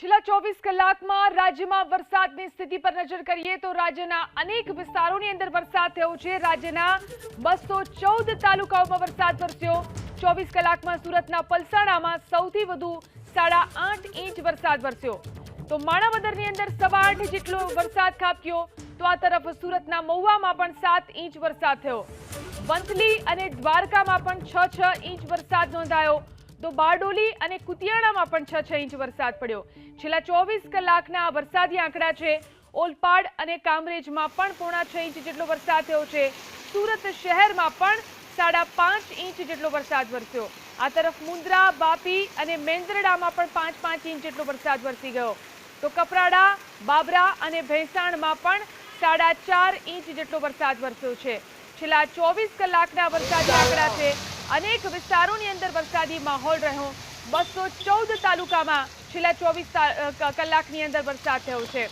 છેલ્લા ચોવીસ કલાકમાં રાજ્યમાં વરસાદની સ્થિતિ પર નજર કરીએ તો રાજ્યના અનેક વિસ્તારોની અંદર વરસાદ થયો છે. રાજ્યના બસો ચૌદ તાલુકાઓમાં વરસાદ વરસ્યો. ચોવીસ કલાકમાં સુરતના પલસાણામાં સૌથી વધુ સાડા આઠ ઇંચ વરસાદ વરસ્યો. તો માણાવદરની અંદર સવા આઠ જેટલો વરસાદ ખાબક્યો. તો આ તરફ સુરતના મહુવામાં પણ સાત ઇંચ વરસાદ થયો. વંથલી અને દ્વારકામાં પણ છ છ ઇંચ વરસાદ નોંધાયો. તો બારડોલી અને કુતિયાણામાં પણ છ છ ઇંચ વરસાદ પડ્યો. છેલ્લા ચોવીસ કલાકના વરસાદી આંકડા છે. ઓલપાડ અને કામરેજમાં પણ પોણા છ ઇંચ જેટલો વરસાદ થયો છે. સુરત શહેરમાં પણ સાડા પાંચ ઇંચ જેટલો વરસાદ વરસ્યો. આ તરફ મુન્દ્રા, બાપી અને મેંદરડામાં પણ પાંચ પાંચ ઇંચ જેટલો વરસાદ વરસી ગયો. તો કપરાડા, બાબરા અને ભેંસાણમાં પણ સાડા ચાર ઇંચ જેટલો વરસાદ વરસ્યો છે. છેલ્લા ચોવીસ કલાકના વરસાદી આંકડા છે. અનેક વિસ્તારોની અંદર વરસાદી માહોલ રહ્યો. બસો ચૌદ તાલુકામાં છેલ્લા ચોવીસ કલાકની અંદર વરસાદ થયો છે.